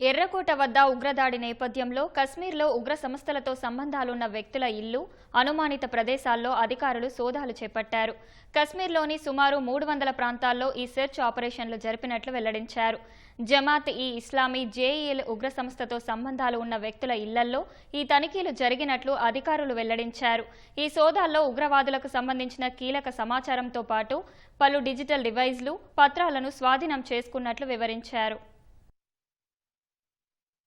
ఎర్రకోట వద్ద ఉగ్రదాడి నేపథ్యంలో కశ్మీర్లో ఉగ్ర సంస్థలతో సంబంధాలున్న వ్యక్తుల ఇల్లు అనుమానిత ప్రదేశాల్లో అధికారులు సోదాలు చేపట్టారు. కశ్మీర్లోని సుమారు మూడు వందల ప్రాంతాల్లో ఈ సెర్చ్ ఆపరేషన్లు జరిపినట్లు వెల్లడించారు. జమాత్ ఈ ఇస్లామీ జేఈఎల్ ఉగ్ర సంస్థతో సంబంధాలు ఉన్న వ్యక్తుల ఇళ్ళల్లో ఈ తనిఖీలు జరిగినట్లు అధికారులు వెల్లడించారు. ఈ సోదాల్లో ఉగ్రవాదులకు సంబంధించిన కీలక సమాచారంతో పాటు పలు డిజిటల్ డివైజ్లు పత్రాలను స్వాధీనం చేసుకున్నట్లు వివరించారు.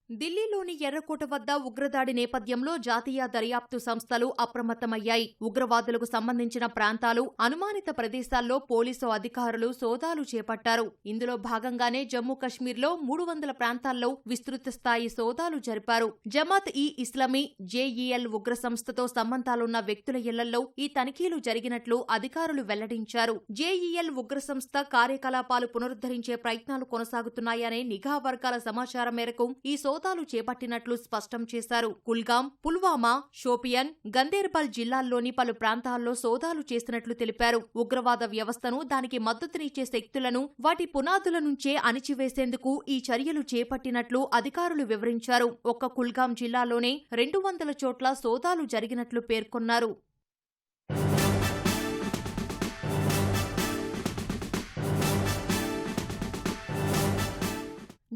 ఢిల్లీలోని ఎర్రకోట వద్ద ఉగ్రదాడి నేపథ్యంలో జాతీయ దర్యాప్తు సంస్థలు అప్రమత్తమయ్యాయి. ఉగ్రవాదులకు సంబంధించిన ప్రాంతాలు అనుమానిత ప్రదేశాల్లో పోలీసు అధికారులు సోదాలు చేపట్టారు. ఇందులో భాగంగానే జమ్మూ కశ్మీర్లో మూడు వందల ప్రాంతాల్లో విస్తృత స్థాయి సోదాలు జరిపారు. జమాత్ ఈ ఇస్లామీ జేఈఎల్ ఉగ్ర సంస్థతో సంబంధాలున్న వ్యక్తుల ఇళ్ళలో ఈ తనిఖీలు జరిగినట్లు అధికారులు వెల్లడించారు. జేఈఎల్ ఉగ్ర సంస్థ కార్యకలాపాలు పునరుద్ధరించే ప్రయత్నాలు కొనసాగుతున్నాయనే నిఘా వర్గాల సమాచారం మేరకు ఈ సోదాలు చేపట్టినట్లు స్పష్టం చేశారు. కుల్గాం పుల్వామా షోపియన్ గందేర్బల్ జిల్లాల్లోని పలు ప్రాంతాల్లో సోదాలు చేసినట్లు తెలిపారు. ఉగ్రవాద వ్యవస్థను దానికి మద్దతునిచ్చే శక్తులను వాటి పునాదుల నుంచే అణిచివేసేందుకు ఈ చర్యలు చేపట్టినట్లు అధికారులు వివరించారు. ఒక్క కుల్గాం జిల్లాలోనే రెండు వందల చోట్ల సోదాలు జరిగినట్లు పేర్కొన్నారు.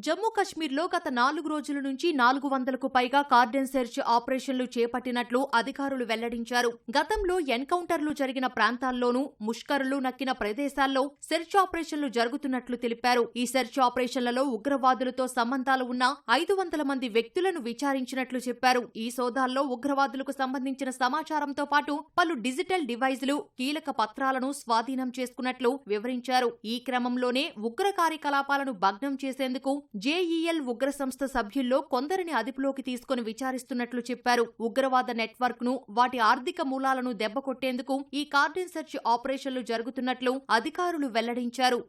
జమ్మూ కశ్మీర్లో గత నాలుగు రోజుల నుంచి నాలుగు వందలకు పైగా కార్డెన్ సెర్చ్ ఆపరేషన్లు చేపట్టినట్లు అధికారులు వెల్లడించారు. గతంలో ఎన్కౌంటర్లు జరిగిన ప్రాంతాల్లోనూ ముష్కరులు నక్కిన ప్రదేశాల్లో సెర్చ్ ఆపరేషన్లు జరుగుతున్నట్లు తెలిపారు. ఈ సెర్చ్ ఆపరేషన్లలో ఉగ్రవాదులతో సంబంధాలు ఉన్న ఐదు వందల మంది వ్యక్తులను విచారించినట్లు చెప్పారు. ఈ సోదాల్లో ఉగ్రవాదులకు సంబంధించిన సమాచారంతో పాటు పలు డిజిటల్ డివైజులు కీలక పత్రాలను స్వాధీనం చేసుకున్నట్లు వివరించారు. ఈ క్రమంలోనే ఉగ్ర కార్యకలాపాలను భగ్నం చేసేందుకు జేఈఎల్ ఉగ్ర సంస్థ సభ్యుల్లో కొందరిని అదుపులోకి తీసుకుని విచారిస్తున్నట్లు చెప్పారు. ఉగ్రవాద నెట్వర్క్ను వాటి ఆర్థిక మూలాలను దెబ్బకొట్టేందుకు ఈ కార్డెన్ సెర్చ్ ఆపరేషన్లు జరుగుతున్నట్లు అధికారులు వెల్లడించారు.